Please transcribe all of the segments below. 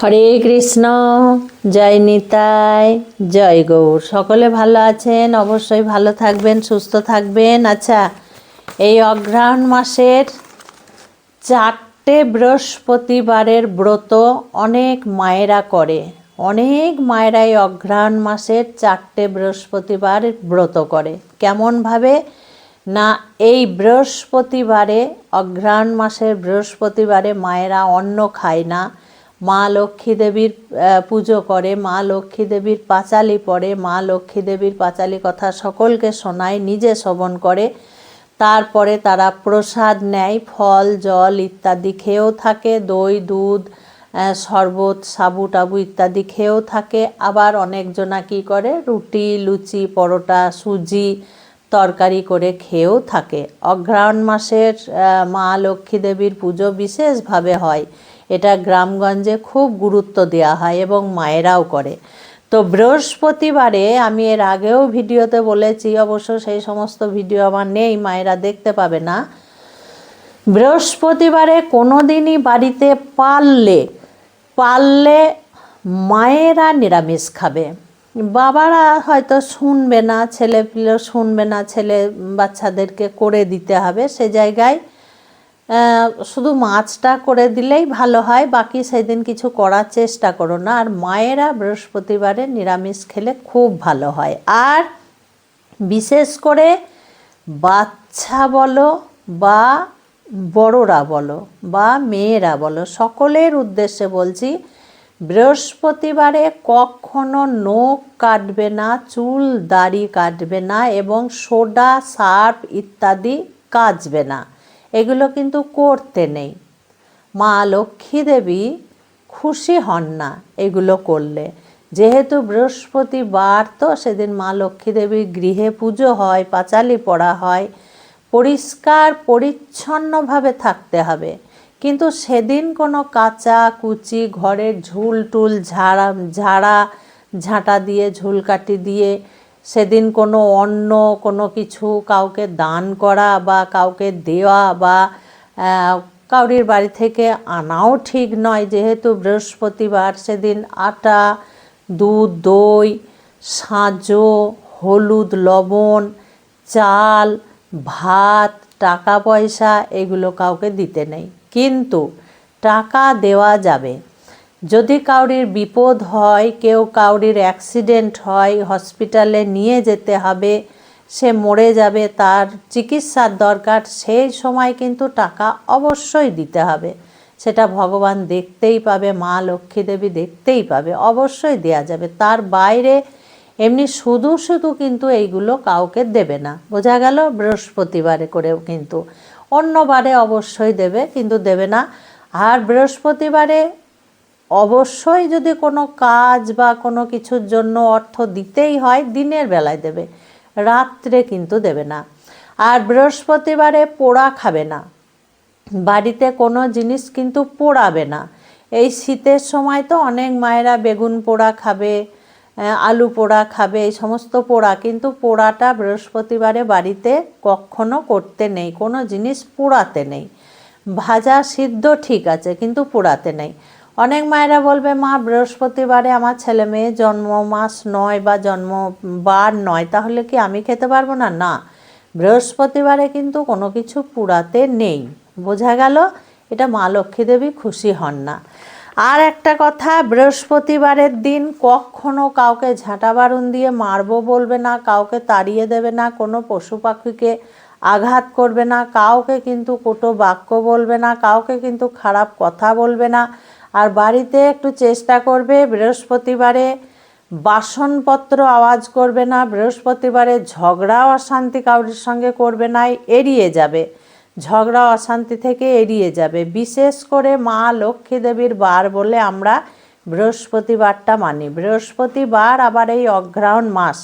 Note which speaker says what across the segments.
Speaker 1: হরে কৃষ্ণ, জয় নিতাই, জয় গৌর। সকলে ভালো আছেন? অবশ্যই ভালো থাকবেন, সুস্থ থাকবেন। আচ্ছা এই অঘ্রাণ মাসের চারটে বৃহস্পতিবারের ব্রত অনেক মায়েরা করে। অনেক মায়েরাই অঘ্রাণ মাসের চারটে বৃহস্পতিবার ব্রত করে। কেমনভাবে না, এই বৃহস্পতিবারে, অঘ্রাণ মাসের বৃহস্পতিবারে মায়েরা অন্ন খায় না। মা লক্ষ্মী দেবীর পুজো করে, মা লক্ষ্মী দেবীর পাঁচালি পড়ে, মা লক্ষ্মী দেবীর পাঁচালি কথা সকলকে শোনায়, নিজে শ্রবণ করে। তারপরে তারা প্রসাদ নেয়, ফল, জল ইত্যাদি খেয়েও থাকে, দই, দুধ শরবত, সাবু টাবু ইত্যাদি খেয়েও থাকে। আবার অনেকজনা কী করে? রুটি, লুচি, পরোটা, সুজি তরকারি করে খেয়েও থাকে। অঘ্রাণ মাসের মা লক্ষ্মী দেবীর পুজো বিশেষভাবে হয়। এটা গ্রামগঞ্জে খুব গুরুত্ব দেওয়া হয় এবং মায়েরাও করে। তো বৃহস্পতিবারে আমি এর আগেও ভিডিওতে বলেছি, অবশ্য সেই সমস্ত ভিডিও আমার নেই, মায়েরা দেখতে পাবে না। বৃহস্পতিবারে কোনো দিনই বাড়িতে পারলে পারলে মায়েরা নিরামিষ খাবে। বাবারা হয়তো শুনবে না ছেলে পিলে শুনবে না, ছেলে বাচ্চাদেরকে করে দিতে হবে সে জায়গায়। শুধু মাছটা করে দিলেই ভালো হয়, বাকি সেদিন কিছু করার চেষ্টা করো না। আর মায়েরা বৃহস্পতিবারে নিরামিষ খেলে খুব ভালো হয়। আর বিশেষ করে বাচ্চা বলো বা বড়রা বলো বা মেয়েরা বলো, সকলের উদ্দেশ্যে বলছি, বৃহস্পতিবারে কখনো নখ কাটবে না, চুল, দাড়ি কাটবে না এবং সোডা, সার্ফ ইত্যাদি কাচবে না। এগুলো কিন্তু করতে নেই। মা লক্ষ্মী দেবী খুশি হন না এগুলো করলে। যেহেতু বৃহস্পতিবার তো সেদিন মা লক্ষ্মী দেবীর গৃহে পুজো হয়, পাঁচালি পড়া হয়, পরিষ্কার, পরিচ্ছন্নভাবে থাকতে হবে। কিন্তু সেদিন কোনো কাঁচা, কুচি, ঘরের ঝুল টুল, ঝাড়া ঝাড়া, ঝাঁটা দিয়ে ঝুলকাটি দিয়ে সেদিন কোনো অন্ন, কোনো কিছু কাউকে দান করা বা কাউকে দেওয়া বা কাউরির বাড়ি থেকে আনাও ঠিক নয়। যেহেতু বৃহস্পতিবার সেদিন আটা, দুধ, দই, সাঁজো, হলুদ, লবণ, চাল, ভাত, টাকা পয়সা এগুলো কাউকে দিতে নেই। কিন্তু টাকা দেওয়া যাবে। যদি কাউরির বিপদ হয়, কেউ কাউরির অ্যাক্সিডেন্ট হয়, হসপিটালে নিয়ে যেতে হবে, সে মরে যাবে, তার চিকিৎসার দরকার, সেই সময় কিন্তু টাকা অবশ্যই দিতে হবে। সেটা ভগবান দেখতেই পাবে, মা লক্ষ্মী দেবী দেখতেই পাবে, অবশ্যই দেয়া যাবে। তার বাইরে এমনি শুধু শুধু কিন্তু এইগুলো কাউকে দেবে না। বোঝা গেল? বৃহস্পতিবারে করেও কিন্তু। অন্যবারে অবশ্যই দেবে, কিন্তু দেবে না। আর বৃহস্পতিবারে অবশ্যই যদি কোনো কাজ বা কোনো কিছুর জন্য অর্থ দিতেই হয়, দিনের বেলায় দেবে, রাত্রে কিন্তু দেবে না। আর বৃহস্পতিবারে পোড়া খাবে না। বাড়িতে কোনো জিনিস কিন্তু পোড়াবে না। এই শীতের সময় তো অনেক মায়েরা বেগুন পোড়া খাবে আলু পোড়া খাবে, এই সমস্ত পোড়া, কিন্তু পোড়াটা বৃহস্পতিবারে বাড়িতে কখনো করতে নেই, কোনো জিনিস পোড়াতে নেই। ভাজা সিদ্ধ ঠিক আছে, কিন্তু পোড়াতে নেই। অনেক মায়েরা বলবে, মা, বৃহস্পতিবারে আমার ছেলে মেয়ে জন্ম মাস নয় বা জন্ম বার নয়, তাহলে কি আমি খেতে পারব না? না, বৃহস্পতিবারে কিন্তু কোনো কিছু পুরাতে নেই। বোঝা গেল, এটা মা লক্ষ্মী দেবী খুশি হন না। আর একটা কথা, বৃহস্পতিবারের দিন কখনো কাউকে ঝাঁটা বারুন দিয়ে মারবো বলবে না, কাউকে তাড়িয়ে দেবে না, কোনো পশু পাখিকে আঘাত করবে না, কাউকে কিন্তু কোটো বাক্য বলবে না, কাউকে কিন্তু খারাপ কথা বলবে না। আর বাড়িতে একটু চেষ্টা করবে, বৃহস্পতিবারে বাসনপত্র আওয়াজ করবে না, বৃহস্পতিবারে ঝগড়া অশান্তি কাউরির সঙ্গে করবে না, এড়িয়ে যাবে। ঝগড়া অশান্তি থেকে এড়িয়ে যাবে। বিশেষ করে মা লক্ষ্মী দেবীর বার বলে আমরা বৃহস্পতিবারটা মানি। বৃহস্পতিবার আবার এই অগ্রহায়ণ মাস।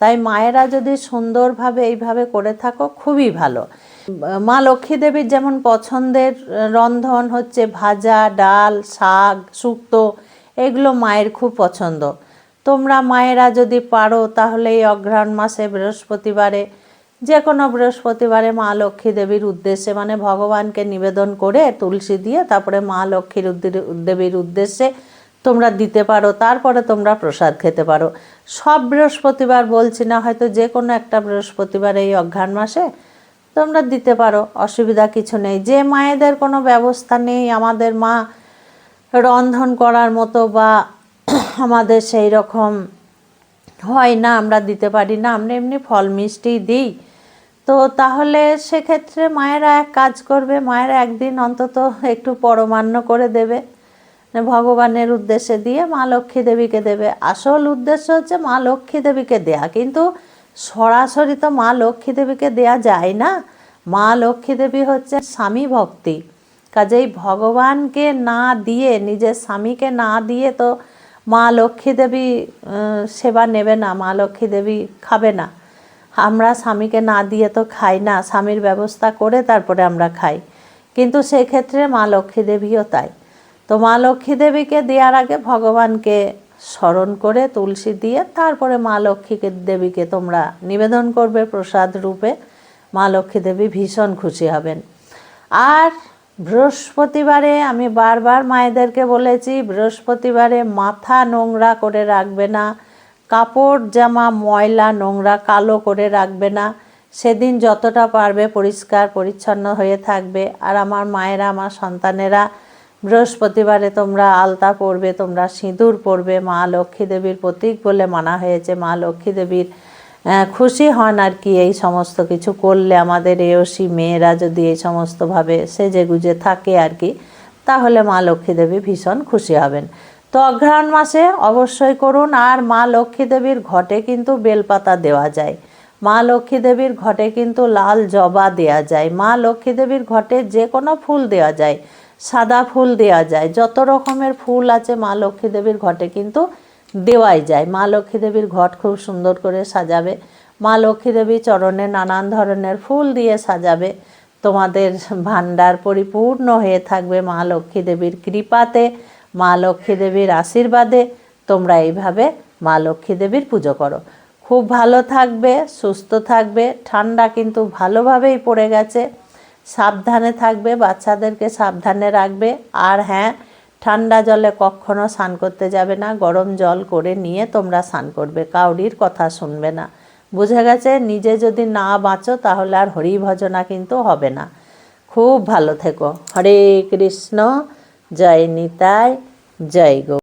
Speaker 1: তাই মায়েরা যদি সুন্দরভাবে এইভাবে করে থাকো, খুবই ভালো। মা লক্ষ্মী দেবীর যেমন পছন্দের রন্ধন হচ্ছে ভাজা, ডাল, শাক, শুক্তো, এগুলো মায়ের খুব পছন্দ। তোমরা মায়েরা যদি পারো তাহলে এই অঘ্রাণ মাসে বৃহস্পতিবারে যে কোনো বৃহস্পতিবারে মা লক্ষ্মী দেবীর উদ্দেশ্যে মানে ভগবানকে নিবেদন করে তুলসী দিয়ে তারপরে মা লক্ষ্মীর দেবীর উদ্দেশ্যে তোমরা দিতে পারো, তারপরে তোমরা প্রসাদ খেতে পারো। সব বৃহস্পতিবার বলছি না, হয়তো যে কোনো একটা বৃহস্পতিবার এই অঘ্রাণ মাসে তোমরা দিতে পারো, অসুবিধা কিছু নেই। যে মায়েদের কোনো ব্যবস্থা নেই, আমাদের মা রন্ধন করার মতো বা আমাদের সেই রকম হয় না, আমরা দিতে পারি না, আমরা এমনি ফল মিষ্টি দিই। তো তাহলে সেক্ষেত্রে মায়েরা এক কাজ করবে, মায়েরা একদিন অন্তত একটু পরমান্ন করে দেবে, ভগবানের উদ্দেশ্যে দিয়ে মা লক্ষ্মী দেবীকে দেবে। আসল উদ্দেশ্য হচ্ছে মা লক্ষ্মী দেবীকে দেয়া। কিন্তু সরাসরি তো মা লক্ষ্মী দেবীকে দেয়া যায় না। মা লক্ষ্মী দেবী হচ্ছে স্বামী ভক্তি। কাজেই ভগবানকে না দিয়ে, নিজের স্বামীকে না দিয়ে তো মা লক্ষ্মী দেবী সেবা নেবে না, মা লক্ষ্মী দেবী খাবে না। আমরা স্বামীকে না দিয়ে তো খাই না, স্বামীর ব্যবস্থা করে তারপরে আমরা খাই। কিন্তু সেক্ষেত্রে মা লক্ষ্মী দেবীও তাই। তো মা লক্ষ্মী দেবীকে দেওয়ার আগে ভগবানকে স্মরণ করে তুলসী দিয়ে তারপরে মা লক্ষ্মীকে, দেবীকে তোমরা নিবেদন করবে প্রসাদ রূপে। মা লক্ষ্মী দেবী ভীষণ খুশি হবেন। আর বৃহস্পতিবারে আমি বারবার মায়েদেরকে বলেছি, বৃহস্পতিবারে মাথা নোংরা করে রাখবে না, কাপড়, জামা, ময়লা নোংরা কালো করে রাখবে না। সেদিন যতটা পারবে পরিষ্কার, পরিচ্ছন্ন হয়ে থাকবে। আর আমার মায়েরা, আমার সন্তানেরা বৃহস্পতিবারে তোমরা আলতা পরবে, তোমরা সিঁদুর পরবে। মা লক্ষ্মী দেবীর প্রতীক বলে মানা হয়েছে। মা লক্ষ্মী দেবীর খুশি হন আর কি এই সমস্ত কিছু করলে আমাদের এওসি মেয়েরা যদি এই সমস্তভাবে সেজে গুজে থাকে আর কি, তাহলে মা লক্ষ্মী দেবী ভীষণ খুশি হবেন। তো অঘ্রাণ মাসে অবশ্যই করুন। আর মা লক্ষ্মী দেবীর ঘটে কিন্তু বেলপাতা দেওয়া যায়। মা লক্ষ্মী দেবীর ঘটে কিন্তু লাল জবা দেওয়া যায়। মা লক্ষ্মী দেবীর ঘটে যে কোনো ফুল দেওয়া যায়। সাদা ফুল দেওয়া যায়। যত রকমের ফুল আছে মা লক্ষ্মী দেবীর ঘটে কিন্তু দেওয়াই যায়। মা লক্ষ্মী দেবীর ঘট খুব সুন্দর করে সাজাবে। মা লক্ষ্মী দেবী চরণে নানান ধরনের ফুল দিয়ে সাজাবে। তোমাদের ভাণ্ডার পরিপূর্ণ হয়ে থাকবে মা লক্ষ্মী দেবীর কৃপাতে, মা লক্ষ্মী দেবীর আশীর্বাদে। তোমরা এইভাবে মা লক্ষ্মী দেবীর পুজো করো। খুব ভালো থাকবে, সুস্থ থাকবে, ঠান্ডা কিন্তু ভালোভাবেই পড়ে গেছে। সাবধানে থাকবে, বাচ্চাদেরকে সাবধানে রাখবে। আর হ্যাঁ ঠান্ডা জলে কখনো স্নান করতে যাবে না, গরম জল করে নিয়ে তোমরা স্নান করবে, কাউরির কথা শুনবে না। বুঝে গেছে? নিজে যদি না বাঁচো তাহলে আর হরি ভজনা কিন্তু হবে না। খুব ভালো থেকো। হরে কৃষ্ণ। জয় নিতাই। জয় গো